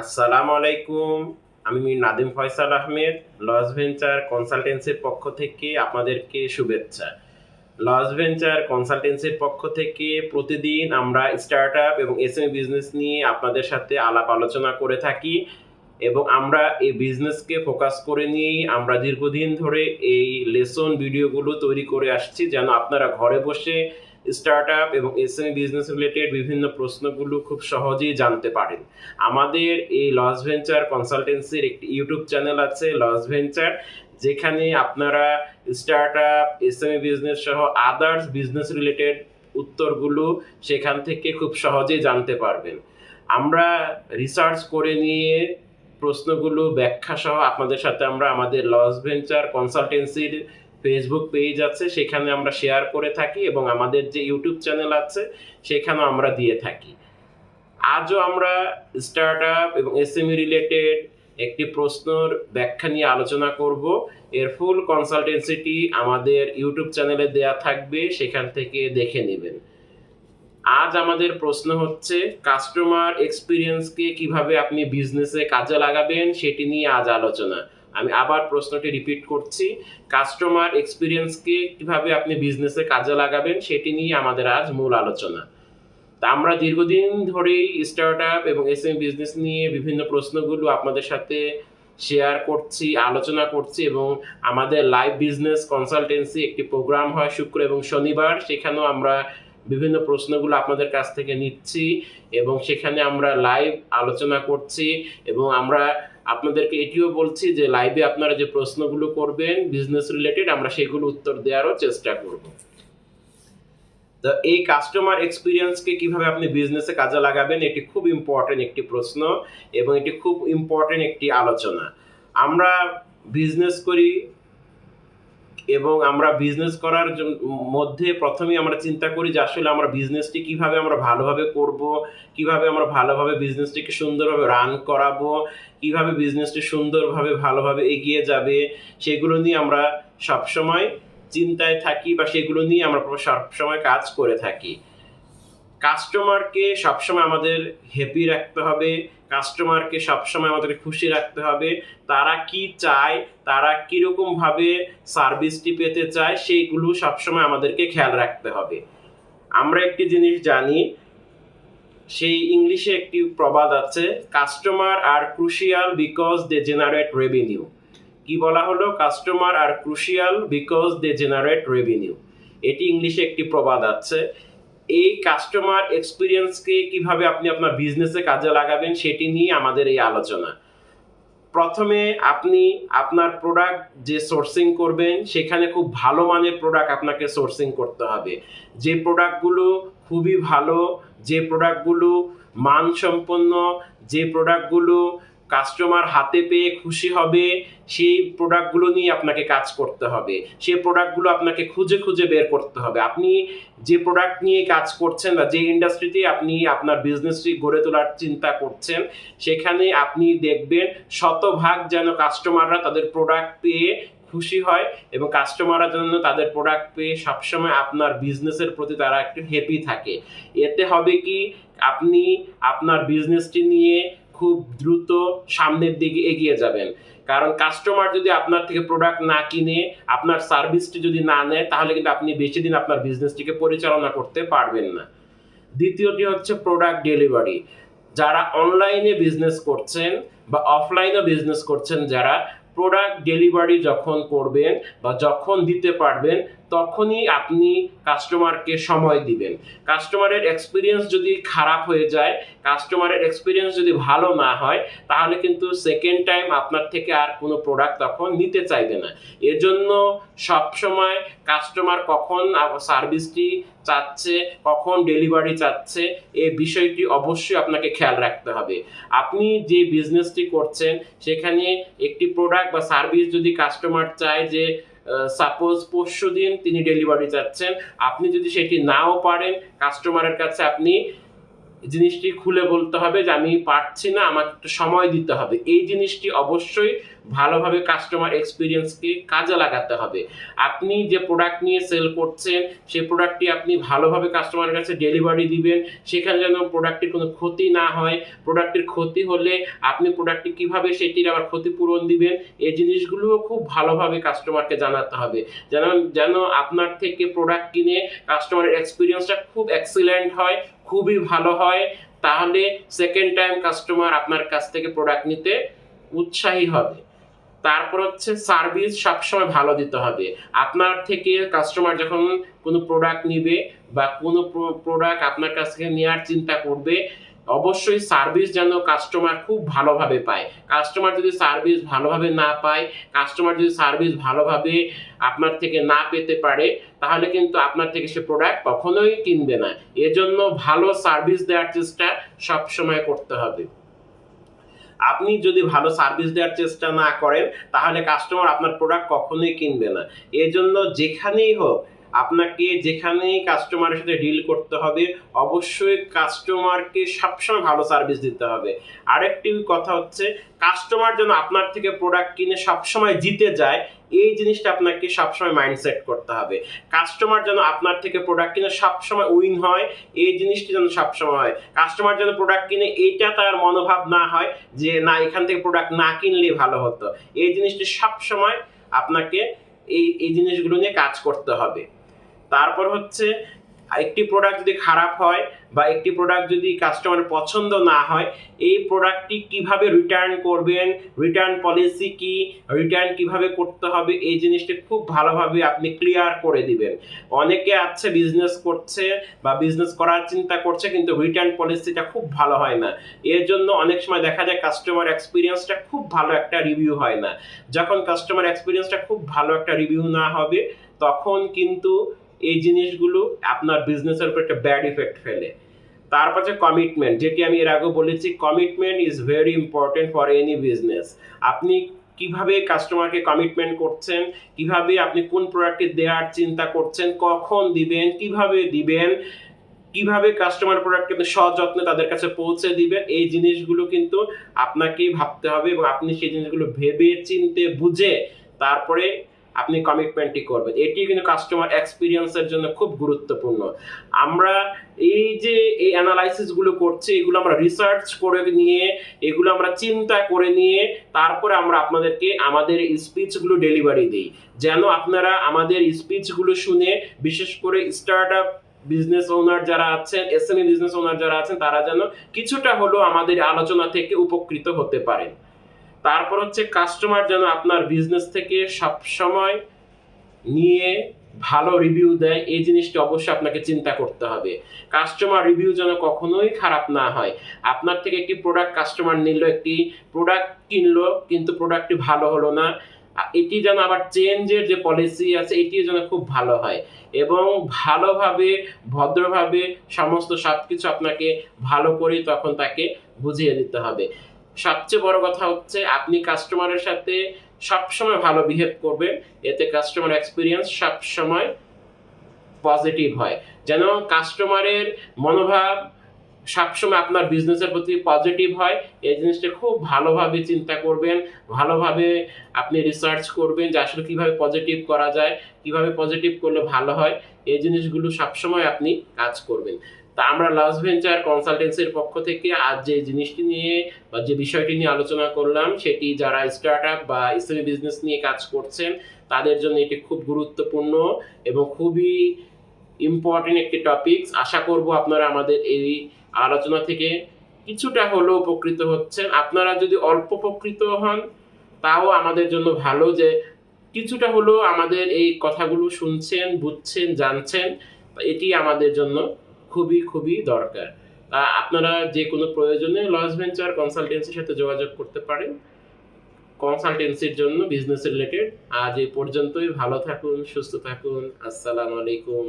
আসসালামু আলাইকুম। আমি নাদিম ফয়সাল আহমেদ লস ভেঞ্চার কনসালটেন্সির পক্ষ থেকে আপনাদেরকে শুভেচ্ছা। লস ভেঞ্চার কনসালটেন্সির পক্ষ থেকে প্রতিদিন আমরা স্টার্ট আপ এবং এসএমই বিজনেস নিয়ে আপনাদের সাথে আলাপ আলোচনা করে থাকি এবং আমরা এই বিজনেসকে ফোকাস করে নিয়েই আমরা দীর্ঘদিন ধরে এই লেসন ভিডিওগুলো তৈরি করে আসছি যেন আপনারা ঘরে বসে স্টার্ট আপ এবং এসএমই বিজনেস রিলেটেড বিভিন্ন প্রশ্নগুলো খুব সহজেই জানতে পারেন। আমাদের এই লস ভেঞ্চার কনসালটেন্সির একটি ইউটিউব চ্যানেল আছে লস ভেঞ্চার যেখানে আপনারা স্টার্ট আপ এসএমই বিজনেস সহ আদার্স বিজনেস রিলেটেড উত্তরগুলো সেখান থেকে খুব সহজেই জানতে পারবেন। আমরা রিসার্চ করে নিয়ে প্রশ্নগুলো, ব্যাখ্যা সহ আপনাদের সাথে আমরা আমাদের লস ভেঞ্চার কনসালটেন্সির ফেসবুক পেজ আছে, সেখানে আমরা শেয়ার করে থাকি এবং আমাদের যে ইউটিউব চ্যানেল আছে, সেখানেও আমরা দিয়ে থাকি। আজও আমরা স্টার্ট আপ এবং এসএমই রিলেটেড একটি প্রশ্নর ব্যাখ্যা নিয়ে আলোচনা করব। এর ফুল কনসালটেন্সিটি আমাদের ইউটিউব চ্যানেলে দেয়া থাকবে, সেখান থেকে দেখে নেবেন। আজ আমাদের প্রশ্ন হচ্ছে কাস্টমার এক্সপিরিয়েন্সকে কীভাবে আপনি বিজনেসে কাজে লাগাবেন, সেটি নিয়ে আজ আলোচনা। আমি আবার প্রশ্নটি রিপিট করছি। কাস্টমার এক্সপিরিয়েন্সকে কীভাবে আপনি বিজনেসে কাজে লাগাবেন, সেটি নিয়ে আমাদের আজ মূল আলোচনা। তা আমরা দীর্ঘদিন ধরেই স্টার্ট আপ এবং এস এম বিজনেস নিয়ে বিভিন্ন প্রশ্নগুলো আপনাদের সাথে শেয়ার করছি, আলোচনা করছি এবং আমাদের লাইভ বিজনেস কনসালটেন্সি একটি প্রোগ্রাম হয় শুক্র এবং শনিবার। সেখানেও আমরা বিভিন্ন প্রশ্নগুলো আপনাদের কাছ থেকে নিচ্ছি এবং সেখানে আমরা লাইভ আলোচনা করছি এবং আমরা আপনাদেরকে এটিও বলছি যে লাইভে আপনারা যে প্রশ্নগুলো করবেন বিজনেস রিলেটেড আমরা সেগুলো উত্তর দেওয়ারও চেষ্টা করব। তো এই কাস্টমার এক্সপিরিয়েন্সকে কীভাবে আপনি বিজনেসে কাজে লাগাবেন, এটি খুব ইম্পর্টেন্ট একটি প্রশ্ন এবং এটি খুব ইম্পর্টেন্ট একটি আলোচনা। আমরা বিজনেস করি এবং আমরা বিজনেস করার মধ্যে প্রথমেই আমরা চিন্তা করি যে আসলে আমরা বিজনেসটি কীভাবে আমরা ভালোভাবে করব, কীভাবে আমরা ভালোভাবে বিজনেসটিকে সুন্দরভাবে রান করাবো, কীভাবে বিজনেসটি সুন্দরভাবে ভালোভাবে এগিয়ে যাবে, সেগুলো নিয়ে আমরা সবসময় চিন্তায় থাকি বা সেগুলো নিয়ে আমরা সবসময় কাজ করে থাকি। কাস্টমারকে সবসময় আমাদের হ্যাপি রাখতে হবে কাস্টমারকে সবসময় আমাদের খুশি রাখতে হবে। তারা কি চায়, তারা কীরকমভাবে সার্ভিসটি পেতে চায়, সেইগুলো সবসময় আমাদেরকে খেয়াল রাখতে হবে। আমরা একটি জিনিস জানি, সেই ইংলিশে একটি প্রবাদ আছে customer are crucial because they generate revenue কি বলা হলো? Customer are crucial because they generate revenue এটি ইংলিশে একটি প্রবাদ আছে। এই কাস্টমার এক্সপিরিয়েন্সকে কীভাবে আপনি আপনার বিজনেসে কাজে লাগাবেন সেটি নিয়ে আমাদের এই আলোচনা। প্রথমে আপনি আপনার প্রোডাক্ট যে সোর্সিং করবেন, সেখানে খুব ভালো মানের প্রোডাক্ট আপনাকে সোর্সিং করতে হবে। যে প্রোডাক্টগুলো খুবই ভালো, যে প্রোডাক্টগুলো মানসম্পন্ন, যে প্রোডাক্টগুলো কাস্টমার হাতে পেয়ে খুশি হবে, সেই প্রোডাক্টগুলো নিয়ে আপনাকে কাজ করতে হবে। সেই প্রোডাক্টগুলো আপনাকে খুঁজে খুঁজে বের করতে হবে। আপনি যে প্রোডাক্ট নিয়ে কাজ করছেন বা যে ইন্ডাস্ট্রিতে আপনি আপনার বিজনেসটি গড়ে তোলার চিন্তা করছেন, সেখানে আপনি দেখবেন শতভাগ যেন কাস্টমাররা তাদের প্রোডাক্ট পেয়ে খুশি হয় এবং কাস্টমাররা যেন তাদের প্রোডাক্ট পেয়ে সবসময় আপনার বিজনেসের প্রতি তারা একটু হ্যাপি থাকে। এতে হবে কি, আপনি আপনার বিজনেসটি নিয়ে খুব দ্রুত সামনের দিকে এগিয়ে যাবেন। কারণ কাস্টমার যদি আপনার থেকে প্রোডাক্ট না কিনে, আপনার সার্ভিসটি যদি না নেয়, তাহলে কিন্তু আপনি বেশি দিন আপনার বিজনেসটিকে পরিচালনা করতে পারবেন না। দ্বিতীয়টি হচ্ছে প্রোডাক্ট ডেলিভারি যারা অনলাইনে বিজনেস করছেন বা অফলাইনে বিজনেস করছেন, যারা প্রোডাক্ট ডেলিভারি যখন করবেন বা যখন দিতে পারবেন তখনই আপনি কাস্টমারকে সময় দিবেন। কাস্টমারের এক্সপিরিয়েন্স যদি খারাপ হয়ে যায় কাস্টমারের এক্সপিরিয়েন্স যদি ভালো না হয়, তাহলে কিন্তু সেকেন্ড টাইম আপনার থেকে আর কোনো প্রোডাক্ট তখন নিতে চাইবে না। এজন্য সবসময় কাস্টমার কখন সার্ভিসটি চাচ্ছে, কখন ডেলিভারি চাচ্ছে এই বিষয়টি অবশ্যই আপনাকে খেয়াল রাখতে হবে। আপনি যে বিজনেসটি করছেন, সেখানে একটি প্রোডাক্ট বা সার্ভিস যদি কাস্টমার চায় যে সাপোজ পরশু দিন তিনি ডেলিভারি চাচ্ছেন আপনি যদি সেটি নাও পারেন কাস্টমারের কাছে আপনি জিনিসটি খুলে বলতে হবে যে, আমি পারছি না, আমাকে একটু সময় দিতে হবে। এই জিনিসটি অবশ্যই ভালোভাবে কাস্টমার এক্সপিরিয়েন্সকে কাজে লাগাতে হবে। আপনি যে প্রোডাক্ট নিয়ে সেল করছেন সেই প্রোডাক্টটি আপনি ভালোভাবে কাস্টমারের কাছে ডেলিভারি দিবেন, সেখানে যেন প্রোডাক্টের কোনো ক্ষতি না হয়। প্রোডাক্টের ক্ষতি হলে আপনি প্রোডাক্টটি কীভাবে সেটির আবার ক্ষতিপূরণ দিবেন, এই জিনিসগুলোও খুব ভালোভাবে কাস্টমারকে জানাতে হবে। যেন যেন আপনার থেকে প্রোডাক্ট কিনে কাস্টমারের এক্সপিরিয়েন্সটা খুব এক্সিলেন্ট হয়, খুবই ভালো হয়। তাহলে সেকেন্ড টাইম কাস্টমার আপনার কাছ থেকে প্রোডাক্ট নিতে উৎসাহী হবে। তারপর হচ্ছে সার্ভিস সবসময় ভালো দিতে হবে। আপনার থেকে কাস্টমার যখন কোনো প্রোডাক্ট নিবে বা কোনো প্রোডাক্ট আপনার কাছ থেকে নেওয়ার চিন্তা করবে, অবশ্যই সার্ভিস যেন কাস্টমার খুব ভালোভাবে পায়। কাস্টমার যদি সার্ভিস ভালোভাবে না পায় কাস্টমার যদি সার্ভিস ভালোভাবে আপনার থেকে না পেতে পারে, তাহলে কিন্তু আপনার থেকে সে প্রোডাক্ট কখনোই কিনবে না। এজন্য ভালো সার্ভিস দেওয়ার চেষ্টা সবসময় করতে হবে। আপনি যদি ভালো সার্ভিস দেওয়ার চেষ্টা না করেন, তাহলে কাস্টমার আপনার প্রোডাক্ট কখনোই কিনবে না। এজন্য যেখানেই হোক আপনাকে যেখানেই কাস্টমারের সাথে ডিল করতে হবে, অবশ্যই কাস্টমারকে সবসময় ভালো সার্ভিস দিতে হবে। আরেকটি কথা হচ্ছে কাস্টমার যেন আপনার থেকে প্রোডাক্ট কিনে সবসময় জিতে যায়, এই জিনিসটা আপনাকে সবসময় মাইন্ডসেট করতে হবে। কাস্টমার যেন আপনার থেকে প্রোডাক্ট কিনে সবসময় উইন হয়, এই জিনিসটি যেন সবসময় হয়। কাস্টমার যেন প্রোডাক্ট কিনে এইটা তার মনোভাব না হয়, যে না, এখান থেকে প্রোডাক্ট না কিনলেই ভালো হতো। এই জিনিসটি সবসময় আপনাকে এই এই জিনিসগুলো নিয়ে কাজ করতে হবে। তারপর হচ্ছে একটি প্রোডাক্ট যদি খারাপ হয় বা একটি প্রোডাক্ট যদি কাস্টমার পছন্দ না হয়, এই প্রোডাক্টটি কীভাবে রিটার্ন করবেন? রিটার্ন পলিসি কি? রিটার্ন কীভাবে করতে হবে? এই জিনিসটি খুব ভালোভাবে আপনি ক্লিয়ার করে দিবেন। অনেকে আছে বিজনেস করছে বা বিজনেস করার চিন্তা করছে, কিন্তু রিটার্ন পলিসিটা খুব ভালো হয় না। এর জন্য অনেক সময় দেখা যায় কাস্টমার এক্সপিরিয়েন্সটা খুব ভালো একটা রিভিউ হয় না। যখন কাস্টমার এক্সপিরিয়েন্সটা খুব ভালো একটা রিভিউ না হবে, তখন কিন্তু এই জিনিসগুলো আপনার বিজনেসের উপর একটা ব্যাড ইফেক্ট ফেলে। তারপর হচ্ছে কমিটমেন্ট যেটি আমি এর আগেও বলেছি commitment is very important for any business আপনি কীভাবে কাস্টমারকে কমিটমেন্ট করছেন, কীভাবে আপনি কোন প্রোডাক্টটি দেওয়ার চিন্তা করছেন, কখন দিবেন, কীভাবে দিবেন, কীভাবে কাস্টমার প্রোডাক্ট কিন্তু সযত্নে তাদের কাছে পৌঁছে দিবেন, এই জিনিসগুলো কিন্তু আপনাকেই ভাবতে হবে এবং আপনি সেই জিনিসগুলো ভেবে চিনতে বুঝে তারপরে আপনি কমিটমেন্টটি করবেন। এটি কিন্তু কাস্টমার এক্সপিরিয়েন্সের জন্য খুব গুরুত্বপূর্ণ। আমরা এই যে এই অ্যানালাইসিসগুলো করছি, এগুলো আমরা রিসার্চ করে নিয়ে, এগুলো আমরা চিন্তা করে নিয়ে, তারপরে আমরা আপনাদেরকে আমাদের স্পিচগুলো ডেলিভারি দিই। যেন আপনারা আমাদের স্পিচগুলো শুনে, বিশেষ করে স্টার্ট আপ বিজনেস ওনার যারা আছেন এসএমই বিজনেস ওনার যারা আছেন, তারা যেন কিছুটা হলেও আমাদের আলোচনা থেকে উপকৃত হতে পারেন। তারপর হচ্ছে কাস্টমার যেন আপনার বিজনেস থেকে সব সময় নিয়ে ভালো রিভিউ দেয়, এই জিনিসটি অবশ্যই আপনাকে চিন্তা করতে হবে। কাস্টমার রিভিউ যেন কখনোই খারাপ না হয়। আপনার থেকে একটি প্রোডাক্ট কাস্টমার নিল, একটি প্রোডাক্ট কিনলো, কিন্তু প্রোডাক্টটি ভালো হলো না। এটি যেন আবার চেঞ্জের যে পলিসি আছে, এটিও যেন খুব ভালো হয়। এবং ভালোভাবে, ভদ্রভাবে সমস্ত সব কিছু আপনাকে ভালো করে তখন তাকে বুঝিয়ে দিতে হবে। সবচেয়ে বড় কথা হচ্ছে আপনি কাস্টমারের সাথে সবসময় ভালো বিহেভ করবেন। এতে কাস্টমার এক্সপিরিয়েন্স সবসময় পজিটিভ হয়। যেন কাস্টমারের মনোভাব সবসময় আপনার বিজনেসের প্রতি পজিটিভ হয়, এই জিনিসটা খুব ভালোভাবে চিন্তা করবেন, ভালোভাবে আপনি রিসার্চ করবেন যে আসলে কীভাবে পজিটিভ করা যায়, কীভাবে পজিটিভ করলে ভালো হয়, এই জিনিসগুলো সবসময় আপনি কাজ করবেন। তা আমরা লস ভেঞ্চার কনসালটেন্সির পক্ষ থেকে আজ যে জিনিসটি নিয়ে বা যে বিষয়টি নিয়ে আলোচনা করলাম, সেটি যারা স্টার্ট আপ বা ইসলামী বিজনেস নিয়ে কাজ করছেন, তাদের জন্য এটি খুব গুরুত্বপূর্ণ এবং খুবই ইম্পর্টেন্ট একটি টপিকস আশা করব আপনারা আমাদের এই আলোচনা থেকে কিছুটা হলেও উপকৃত হচ্ছেন। আপনারা যদি অল্প উপকৃত হন, তাও আমাদের জন্য ভালো যে কিছুটা হলেও আমাদের এই কথাগুলো শুনছেন, বুঝছেন, জানছেন, এটি আমাদের জন্য খুবই খুবই দরকার। আপনারা যে কোনো প্রয়োজনে লস ভেঞ্চার কনসালটেন্সির সাথে যোগাযোগ করতে পারেন। কনসালটেন্সির জন্য বিজনেস রিলেটেড আজ এ পর্যন্তই। ভালো থাকুন, সুস্থ থাকুন। আসসালামু আলাইকুম।